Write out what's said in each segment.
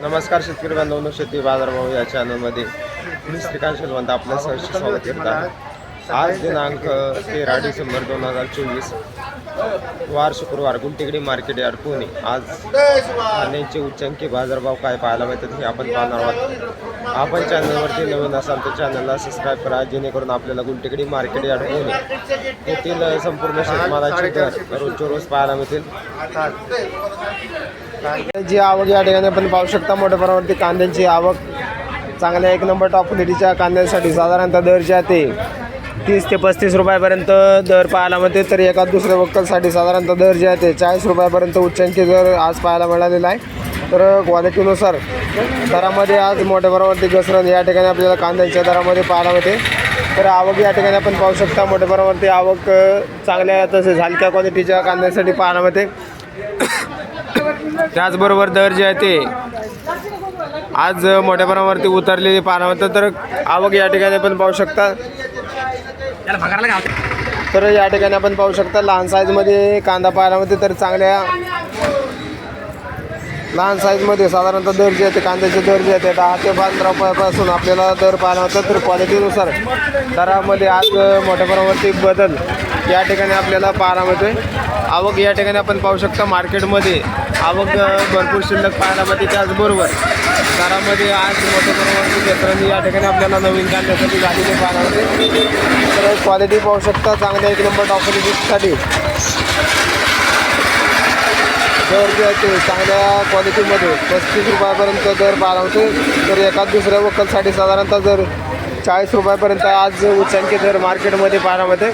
नमस्कार शेतकरी बांधवांनो शेती बाजारभाव या चॅनलमध्ये मी श्रीकांत शेलवंत आपल्या सहर्ष स्वागत करत आहे. आज दिनांक तेरा डिसेंबर दोन हजार चोवीस. वार शुक्रवार गुंटेगडी मार्केट यार्ड पुणे. आज ठाण्याचे उच्चांकी बाजारभाव काय पाहायला मिळतात हे आपण पाहणार आहोत. आपण चॅनलवरती नवीन असाल तर चॅनलला सबस्क्राईब करा जेणेकरून आपल्याला गुंटेगडी मार्केट यार्ड पुणे येथील संपूर्ण शेतमालाचे दर रोजच्या रोज पाहायला मिळतील. कांद्याची आवक या ठिकाणी आपण पाहू शकता. मोठ्या प्रमाणावरती कांद्यांची आवक. चांगल्या एक नंबर टॉप क्वालिटीच्या कांद्यासाठी साधारणतः दर जे आहे ते तीस ते पस्तीस रुपयापर्यंत दर पाहायला मिळते. तर एका दुसऱ्या वक्कलसाठी साधारणतः दर जे आहे ते चाळीस रुपयापर्यंत उच्चांकी दर आज पाहायला मिळालेला आहे. तर क्वालिटीनुसार दरामध्ये आज मोठ्या प्रमाणावरती घसरण या ठिकाणी आपल्याला कांद्यांच्या दरामध्ये पाहायला मिळते. तर आवक या ठिकाणी आपण पाहू शकता मोठ्या प्रमाणावरती आवक चांगल्या तसेच हलक्या क्वालिटीच्या कांद्यासाठी पाहायला मिळते. त्याचबरोबर दर जे आहे ते आज मोठ्या प्रमाणावरती उतरलेले पाहायला मिळतं तर आवक या ठिकाणी आपण पाहू शकता तर या ठिकाणी आपण पाहू शकता लहान साईजमध्ये कांदा पाहायला तर चांगल्या लहान साईजमध्ये साधारणतः दर जे आहे कांद्याचे दर जे आहे दहा ते पंधरा रुपयापासून आपल्याला दर पाहायला मिळतात. तर क्वालिटीनुसार दरामध्ये आज मोठ्या प्रमाणावरती बदल या ठिकाणी आपल्याला पाहायला मिळतोय. आवक या ठिकाणी आपण पाहू शकता मार्केटमध्ये आवक भरपूर शिल्लक पाहायला मिळते त्याचबरोबर दारामध्ये आज मोठ्या प्रमाणात या ठिकाणी आपल्याला नवीन कांद्यासाठी झालेली पाहायला मिळते. तर क्वालिटी पाहू शकता चांगल्या एक नंबर डॉक्युमेंटसाठी दर जे आहे ते चांगल्या क्वालिटीमध्ये पस्तीस रुपयापर्यंत दर पाहायला होते तर एका दुसऱ्या वकलसाठी साधारणतः जर चाळीस रुपयापर्यंत आज उच्चांकी दर मार्केटमध्ये पाहायला होते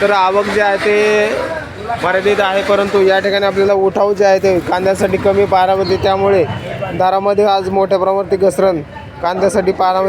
तर आवक जे आहे ते मर्यादित आहे परंतु या ठिकाणी आपल्याला उठाव जे आहे ते कांद्यासाठी कमी पारा होते त्यामुळे दरामध्ये आज मोठ्या प्रमाणावरती घसरण कांद्यासाठी पाहायला